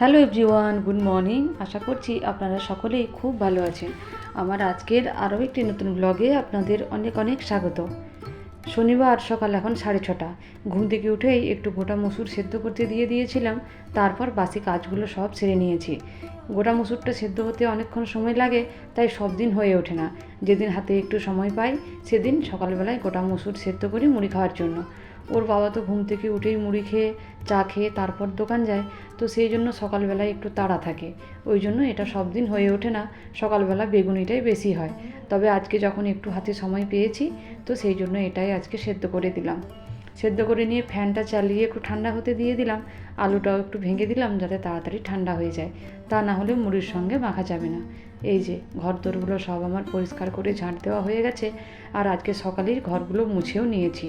Hello everyone good morning আশা করছি আপনারা সকলেই খুব ভালো আছেন। আমার আজকের আরও একটি নতুন ব্লগে আপনাদের অনেক অনেক স্বাগত। শনিবার সকাল এখন সাড়ে ছটা। ঘুম থেকে উঠেই একটু গোটা মসুর সেদ্ধ করতে দিয়ে দিয়েছিলাম, তারপর বাসি কাজগুলো সব সেরে নিয়েছি। গোটা মুসুরটা সেদ্ধ হতে অনেকক্ষণ সময় লাগে, তাই সব দিন হয়ে ওঠে না। যেদিন হাতে একটু সময় পাই, সেদিন সকালবেলায় গোটা মুসুর সেদ্ধ করি মুড়ি খাওয়ার জন্য। ওর বাবা তো ঘুম থেকে উঠেই মুড়ি খেয়ে, চা খেয়ে তারপর দোকান যায়, তো সেই জন্য সকালবেলায় একটু তাড়া থাকে। ওই জন্য এটা সব দিন হয়ে ওঠে না, সকালবেলা বেগুনিটাই বেশি হয়। তবে আজকে যখন একটু হাতে সময় পেয়েছি, তো সেই জন্য এটাই আজকে সেদ্ধ করে দিলাম। সেদ্ধ করে নিয়ে ফ্যানটা চালিয়ে একটু ঠান্ডা হতে দিয়ে দিলাম। আলুটাও একটু ভেঙে দিলাম যাতে তাড়াতাড়ি ঠান্ডা হয়ে যায়। তা না হলে মুড়ির সঙ্গে মাখা যাবে না। এই যে, ঘর দোরগুলো সব আমার পরিষ্কার করে ঝাঁট দেওয়া হয়ে গেছে আর আজকে সকালেই ঘরগুলো মুছেও নিয়েছি।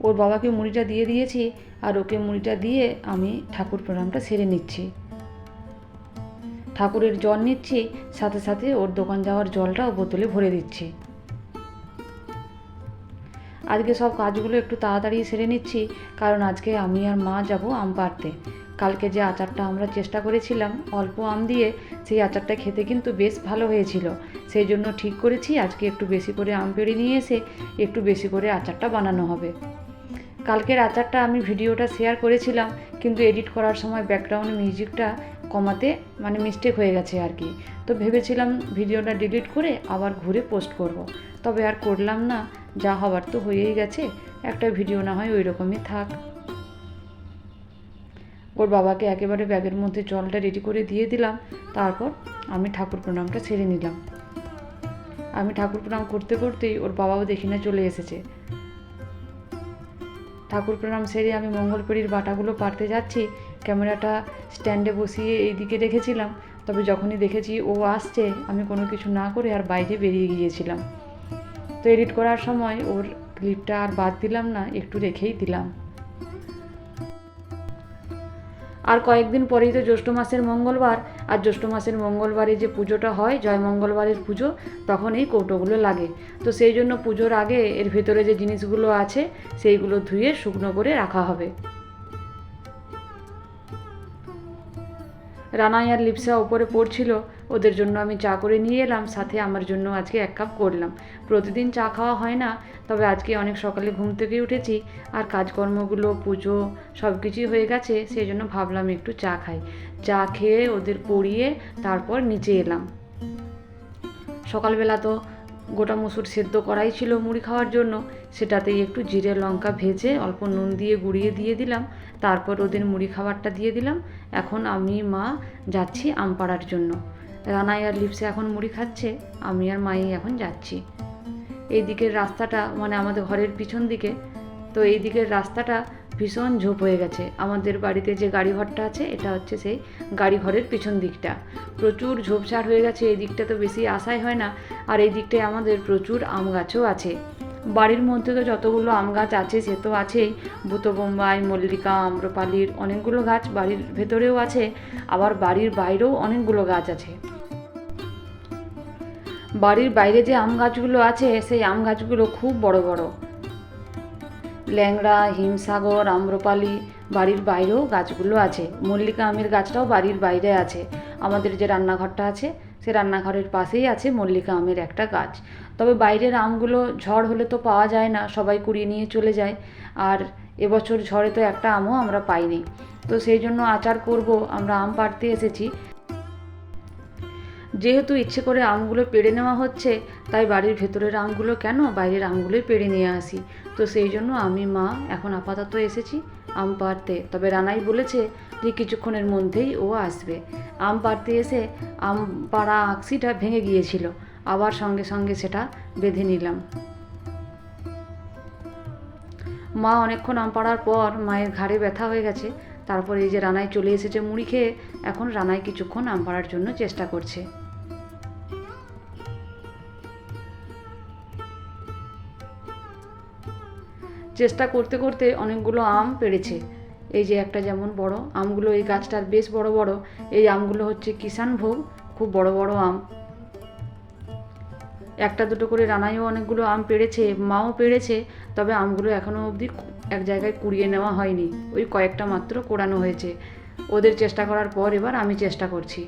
ওর বাবাকে মুড়িটা দিয়ে দিয়েছি আর ওকে মুড়িটা দিয়ে আমি ঠাকুর প্রণামটা সেরে নিচ্ছি। ঠাকুরের জল নিচ্ছি, সাথে সাথে ওর দোকান যাওয়ার জলটাও বোতলে ভরে দিচ্ছি। আজকে সব কাজগুলো একটু তাড়াতাড়ি সেরে নিচ্ছি, কারণ আজকে আমি আর মা যাব আম পাড়তে। কালকে যে আচারটা আমরা চেষ্টা করেছিলাম, অল্প আম দিয়ে, সেই আচারটা খেতে কিন্তু বেশ ভালো হয়েছিল। সেই জন্য ঠিক করেছি, আজকে একটু বেশি করে আম পেড়ে নিয়ে এসে একটু বেশি করে আচারটা বানানো হবে। কালকের আচারটা আমি ভিডিওটা শেয়ার করেছিলাম, কিন্তু এডিট করার সময় ব্যাকগ্রাউন্ড মিউজিকটা কমাতে মানে মিস্টেক হয়ে গেছে আর কি। তো ভেবেছিলাম ভিডিওটা ডিলিট করে আবার ঘুরে পোস্ট করব। তবে আর করলাম না, যা হবার তো হয়েই গেছে, একটা ভিডিও না হয় ওই রকমই থাক। ওর বাবাকে একেবারে ব্যাগের মধ্যে জলটা রেডি করে দিয়ে দিলাম, তারপর আমি ঠাকুর প্রণামটা সেরে নিলাম। আমি ঠাকুর প্রণাম করতে করতেই ওর বাবাও দেখি না চলে এসেছে। ঠাকুর প্রণাম সেরে আমি মঙ্গলপুরীর বাটাগুলো পারতে যাচ্ছি ক্যামেরাটা স্ট্যান্ডে বসিয়ে এই দিকে রেখেছিলাম, তবে যখনই দেখেছি ও আসছে, আমি কোনো কিছু না করে আর বাইরে বেরিয়ে গিয়েছিলাম। তো এডিট করার সময় ওর ক্লিপটা আর বাদ দিলাম না, একটু রেখেই দিলাম। আর কয়েকদিন পরেই তো জ্যৈষ্ঠ মাসের মঙ্গলবার, আর জ্যৈষ্ঠ মাসের মঙ্গলবারে যে পুজোটা হয়, জয় মঙ্গলবারের পুজো, তখন এই কৌটোগুলো লাগে। তো সেই জন্য পুজোর আগে এর ভেতরে যে জিনিসগুলো আছে, সেইগুলো ধুয়ে শুকনো করে রাখা হবে। রানাই আর লিপসা ওপরে পড়ছিল। ওদের জন্য আমি চা করে নিয়ে এলাম, সাথে আমার জন্য আজকে এক কাপ করলাম। প্রতিদিন চা খাওয়া হয় না, তবে আজকে অনেক সকালে ঘুম থেকে উঠেছি আর কাজকর্মগুলো, পুজো সব কিছুই হয়ে গেছে, সেই জন্য ভাবলাম একটু চা খাই। চা খেয়ে ওদের পড়িয়ে তারপর নিচে এলাম। সকালবেলা তো গোটা মসুর সেদ্ধ করাই ছিল মুড়ি খাওয়ার জন্য। সেটাতেই একটু জিরে লঙ্কা ভেজে অল্প নুন দিয়ে গুঁড়িয়ে দিয়ে দিলাম। তারপর ওদের মুড়ি খাবারটা দিয়ে দিলাম। এখন আমি, মা, যাচ্ছি আম পাড়ার জন্য। রানাই আর লিপসে এখন মুড়ি খাচ্ছে, আমি আর মাই এখন যাচ্ছি। এই দিকের রাস্তাটা মানে আমাদের ঘরের পিছন দিকে, তো এই দিকের রাস্তাটা ভীষণ ঝোপ হয়ে গেছে। আমাদের বাড়িতে যে গাড়ি ঘরটা আছে, এটা হচ্ছে সেই গাড়ি ঘরের পিছন দিকটা। প্রচুর ঝোপঝাড় হয়ে গেছে, এই দিকটা তো বেশি আশাই হয় না, আর এই দিকটায় আমাদের প্রচুর আম গাছও আছে। বাড়ির মধ্যে তো যতগুলো আম গাছ আছে, সে তো আছেই। বুতো বোম্বাই মল্লিকা, আম্রপালির অনেকগুলো গাছ বাড়ির ভেতরেও আছে, আবার বাড়ির বাইরেও অনেকগুলো গাছ আছে। বাড়ির বাইরে যে আম গাছগুলো আছে, সেই আম গাছগুলো খুব বড় বড়। ল্যাংড়া, হিমসাগর, আম্রপালি বাড়ির বাইরেও গাছগুলো আছে। মল্লিকা আমের গাছটাও বাড়ির বাইরে আছে। আমাদের যে রান্নাঘরটা আছে, সে রান্নাঘরের পাশেই আছে মল্লিকা আমের একটা গাছ। তবে বাইরের আমগুলো ঝড় হলে তো পাওয়া যায় না, সবাই কুড়িয়ে নিয়ে চলে যায়। আর এবছর ঝড়ে তো একটা আমও আমরা পাইনি। তো সেই জন্য আচার করব। আমরা আম পাড়তে এসেছি। যেহেতু ইচ্ছে করে আমগুলো পেড়ে নেওয়া হচ্ছে, তাই বাড়ির ভেতরের আমগুলো কেন বাইরের আমগুলোই পেড়ে নিয়ে আসি? তো সেই জন্য আমি, মা, এখন আপাতত এসেছি আম পাড়তে। তবে রানাই বলেছে যে কিছুক্ষণের মধ্যেই ও আসবে। আম পাড়তে এসে আম পাড়া আঁকসিটা ভেঙে গিয়েছিল। আবার সঙ্গে সঙ্গে সেটা বেঁধে নিলাম। মা, অনেকক্ষণ আম পাড়ার পর মায়ের ঘাড়ে ব্যথা হয়ে গেছে। তারপর এই যে রানাই চলে এসেছে মুড়ি খেয়ে, এখন রানাই কিছুক্ষণ আম পাড়ার জন্য চেষ্টা করছে। চেষ্টা করতে করতে অনেকগুলো আম পেড়েছে। এই যে একটা যেমন বড়, আমগুলো এই গাছটার বেশ বড় বড়। এই আমগুলো হচ্ছে কিষানভোগ খুব বড় বড় আম। একটা দুটো করে রানাইও অনেকগুলো আম পেড়েছে, মাও পেড়েছে, তবে আমগুলো এখনও অবধি এক জায়গায় কুড়িয়ে নেওয়া হয়নি। ওই কয়েকটা মাত্র কোড়ানো হয়েছে। ওদের চেষ্টা করার পর এবার আমি চেষ্টা করছি।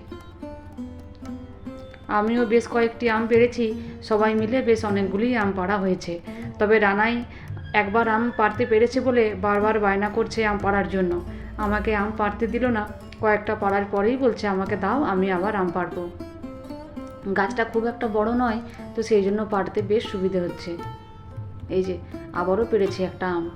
আমিও বেশ কয়েকটি আম পেড়েছি, সবাই মিলে বেশ অনেকগুলি আম পাড়া হয়েছে। তবে রানাই একবার আম পাড়তে পেরেছে বলে বারবার বায়না করছে আম পাড়ার জন্য। আমাকে আম পাড়তে দিল না। কয়েকটা পাড়ার পরেই বলছে, আমাকে দাও, আমি আবার আম পাড়বো। গাছটা খুব একটা বড় নয়, তো সেই জন্য পাড়তে বেশ সুবিধে হচ্ছে। এই যে, আবারও পেরেছি একটা আম।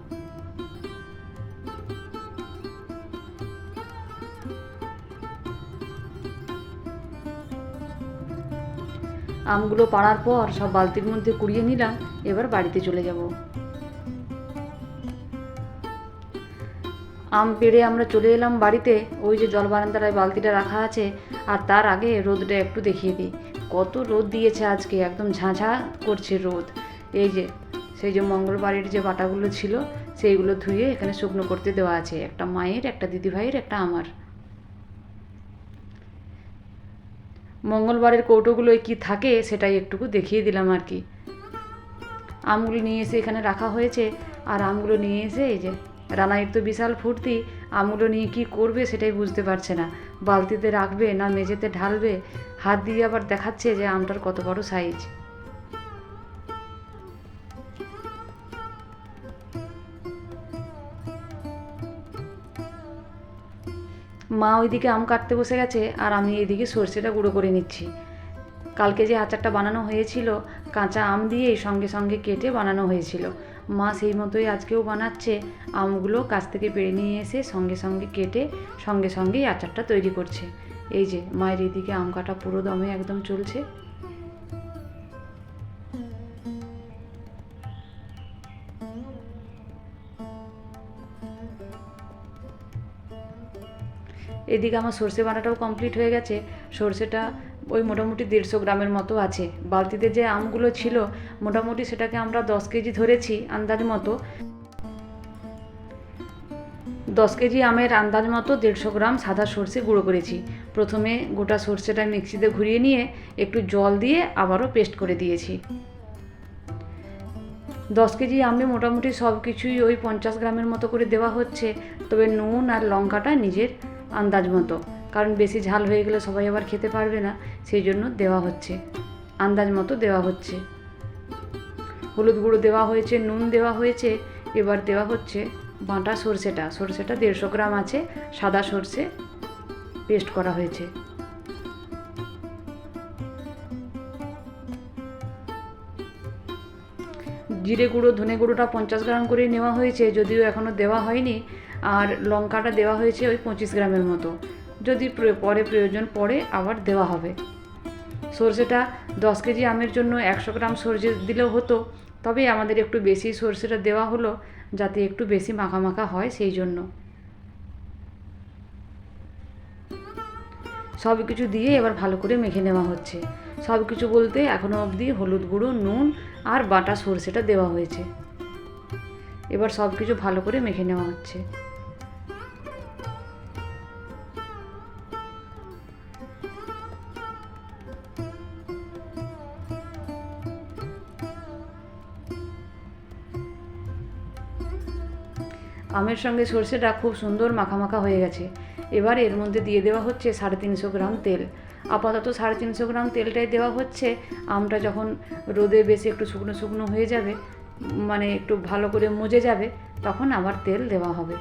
আমগুলো পাড়ার পর সব বালতির মধ্যে কুড়িয়ে নিলাম, এবার বাড়িতে চলে যাব। আম পেড়ে আমরা চলে এলাম বাড়িতে। ওই যে জল বারান্দায় বালতিটা রাখা আছে, আর তার আগে রোদটা একটু দেখিয়ে দিই। কত রোদ দিয়েছে আজকে, একদম ঝাঁঝা করছে রোদ। এই যে, সেই যে মঙ্গলবারের যে বাটাগুলো ছিল, সেইগুলো ধুয়ে এখানে শুকনো করতে দেওয়া আছে। একটা মায়ের, একটা দিদিভাইয়ের, একটা আমার। মঙ্গলবারের কৌটোগুলোয় কি থাকে সেটাই একটুকু দেখিয়ে দিলাম আর কি। আমগুলো নিয়ে এসে এখানে রাখা হয়েছে, আর আমগুলো নিয়ে এসে এই যে রানাইয়ের তো বিশাল ফুর্তি আমগুলো নিয়ে কি করবে সেটাই বুঝতে পারছে না। বালতিতে রাখবে না মেঝেতে ঢালবে, হাত দিয়ে আবার দেখাচ্ছে যে আমটার কত বড় সাইজ মা ওইদিকে আম কাটতে বসে গেছে আর আমি এইদিকে সর্ষেটা গুঁড়ো করে নিচ্ছি। কালকে যে আচারটা বানানো হয়েছিল, কাঁচা আম দিয়েই সঙ্গে সঙ্গে কেটে বানানো হয়েছিল। মা সেই মতোই আজকেও বানাচ্ছে। আমগুলো কাছ থেকে পেড়ে নিয়ে এসে সঙ্গে সঙ্গে কেটে, সঙ্গে সঙ্গেই আচারটা তৈরি করছে। এই যে, মায়ের এদিকে আম কাটা পুরো দমে একদম চলছে। এদিকে আমার সর্ষে বাটাটাও কমপ্লিট হয়ে গেছে। সর্ষেটা ওই মোটামুটি দেড়শো গ্রামের মতো আছে। বালতিতে যে আমগুলো ছিল, মোটামুটি সেটাকে আমরা দশ কেজি ধরেছি আন্দাজ মতো। দশ কেজি আমের আন্দাজ মতো দেড়শো গ্রাম সাদা সর্ষে গুঁড়ো করেছি। প্রথমে গোটা সর্ষেটা মিক্সিতে ঘুরিয়ে নিয়ে একটু জল দিয়ে আবারও পেস্ট করে দিয়েছি। দশ কেজি আমে মোটামুটি সব কিছুই ওই পঞ্চাশ গ্রামের মতো করে দেওয়া হচ্ছে, তবে নুন আর লঙ্কাটা নিজের আন্দাজ মতো। কারণ বেশি ঝাল হয়ে গেলে সবাই আবার খেতে পারবে না, সেই জন্য দেওয়া হচ্ছে। আন্দাজ মতো দেওয়া হচ্ছে। হলুদ গুঁড়ো দেওয়া হয়েছে, নুন দেওয়া হয়েছে, এবার দেওয়া হচ্ছে বাটা সর্ষেটা। সর্ষেটা দেড়শো গ্রাম আছে, সাদা সর্ষে পেস্ট করা হয়েছে। জিরে গুঁড়ো, ধনে গুঁড়োটা পঞ্চাশ গ্রাম করে নেওয়া হয়েছে, যদিও এখনও দেওয়া হয়নি, আর লঙ্কাটা দেওয়া হয়েছে ওই পঁচিশ গ্রামের মতো। যদি প্র- পরে প্রয়োজন পড়ে আবার দেওয়া হবে। সর্ষেটা দশ কেজি আমের জন্য একশো গ্রাম সর্ষে দিলেও হতো, তবে আমাদের একটু বেশি সর্ষেটা দেওয়া হলো যাতে একটু বেশি মাখা হয় সেই জন্য। সব কিছু দিয়ে এবার ভালো করে মেখে নেওয়া হচ্ছে। সব কিছু বলতে এখনও অবধি হলুদ গুঁড়ো, নুন আর বাটা সর্ষেটা দেওয়া হয়েছে। এবার সব কিছু ভালো করে মেখে নেওয়া হচ্ছে। আমের সঙ্গে সর্ষেটা খুব সুন্দর মাখা মাখা হয়ে গেছে। এবার এর মধ্যে দিয়ে দেওয়া হচ্ছে সাড়ে তিনশো গ্রাম তেল। আপাতত সাড়ে তিনশো গ্রাম তেলটাই দেওয়া হচ্ছে। আমটা যখন রোদে বেশি একটু শুকনো শুকনো হয়ে যাবে মানে একটু ভালো করে মজে যাবে, তখন আবার তেল দেওয়া হবে।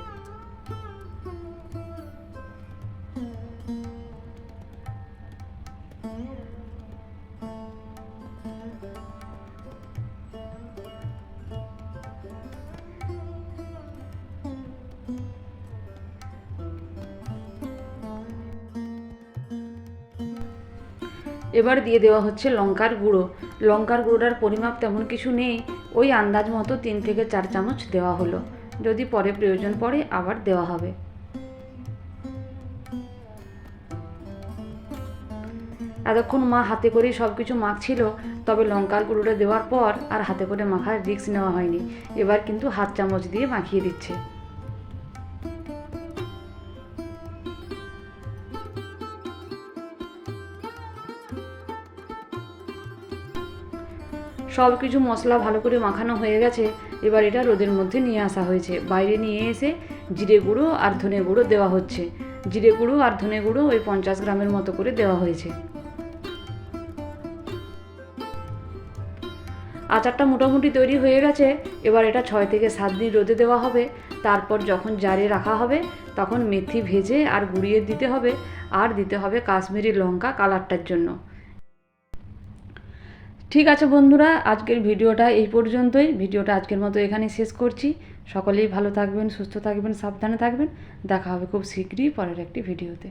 এবার দিয়ে দেওয়া হচ্ছে লঙ্কার গুঁড়ো। লঙ্কার গুঁড়োটার পরিমাপ তেমন কিছু নেই, ওই আন্দাজ মতো তিন থেকে চার চামচ দেওয়া হলো। যদি পরে প্রয়োজন পড়ে আবার দেওয়া হবে। এতক্ষণ মা হাতে করেই সব কিছু মাখছিল, তবে লঙ্কার গুঁড়োটা দেওয়ার পর আর হাতে করে মাখার রিস্ক নেওয়া হয়নি। এবার কিন্তু হাত চামচ দিয়ে মাখিয়ে দিচ্ছে। সব কিছু মশলা ভালো করে মাখানো হয়ে গেছে। এবার এটা রোদের মধ্যে নিয়ে আসা হয়েছে। বাইরে নিয়ে এসে জিরে গুঁড়ো আর ধনে গুঁড়ো দেওয়া হচ্ছে। জিরে গুঁড়ো আর ধনে গুঁড়ো ওই পঞ্চাশ গ্রামের মতো করে দেওয়া হয়েছে। আচারটা মোটামুটি তৈরি হয়ে গেছে। এবার এটা ছয় থেকে সাত দিন রোদে দেওয়া হবে। তারপর যখন জারে রাখা হবে, তখন মেথি ভেজে আর গুঁড়িয়ে দিতে হবে। আর দিতে হবে কাশ্মীরি লঙ্কা কালারটার জন্য। ঠিক আছে বন্ধুরা, আজকের ভিডিওটা এই পর্যন্তই। ভিডিওটা আজকের মতো এখানে শেষ করছি। সকলেই ভালো থাকবেন, সুস্থ থাকবেন, সাবধানে থাকবেন। দেখা হবে খুব শীঘ্রই পরের একটি ভিডিওতে।